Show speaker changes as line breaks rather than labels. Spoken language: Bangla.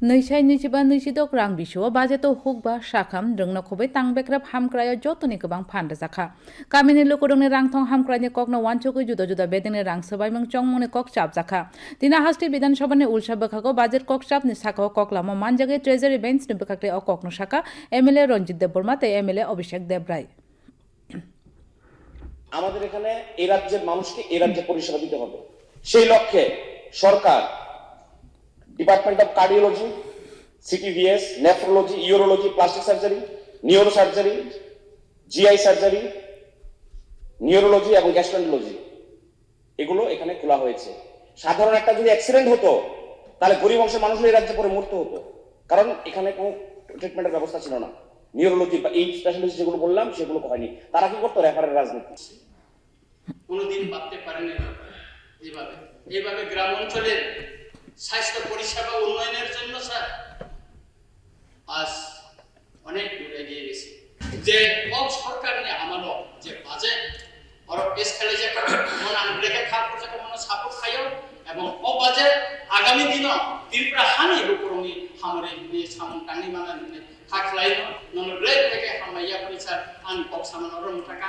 नैसाय नैजिबा नैजिदक रां बिसुआ बाजेट हुकबा साखाम रोंनो खबै तांबेक्राब हामक्राय जतनि गोबां फान्दा जाखा गामिनि लोकोदंनि रांथं हामक्रायनि ककनो वानचुकु जुदा जुदा बेदिनि रां सोबायमं चंमुनि कक चाप जाखा दिना हास्ति বিধানসভানি উলসা বখাকো বাজেট কক চাপনি সাকা মান জাগে ট্রেজারি বেঞ্চনি বখাকলে অ ককনো সাকা এমএলএ রঞ্জিত দেববর্মা তে এমএলএ অভিষেক দেবরায়
আমাদের এখানে এই রাজ্যের মানুষকে এই রাজ্যে পরিষেবা দিতে হবে। সেই লক্ষ্যে সরকার department of cardiology CTVS nephrology urology plastic surgery neuro surgery GI surgery neurology এবং গ্যাস্ট্রোন্টোলজি এগুলো এখানে খোলা হয়েছে। সাধারণ একটা যদি অ্যাক্সিডেন্ট হতো, তাহলে গরিব অংশের মানুষ এই রাজ্যে পরে মরতে হতো। কারণ এখানে কোনো ট্রিটমেন্টের ব্যবস্থা ছিল না। নিউরোলজি বা এই স্পেশালিস্ট যেগুলো বললাম, সেগুলো হয়নি। তারা কি করতো? রেফারের রাজনীতি।
কোনোদিন ভাবতে পারেনি এইভাবে। এইভাবে গ্রাম অঞ্চলের স্বাস্থ্য পরিষেবা উন্নয়নের জন্য, স্যার। আজ অনেক দূর এগিয়ে গেছে। যে অব সরকার নিয়ে আমারও যে বাজেট और স্কেলে যে মন আনব্রেকে খাপ করছে সাপোর্ট খাইও, এবং ও বাজেট আগামী দিন ত্রিপুরা হানি রূপরঙি হামরে নি সামন টানি মানা নি খাখলাই নন ব্রেক থেকে হামাইয়া পরিচার আন অরম টাকা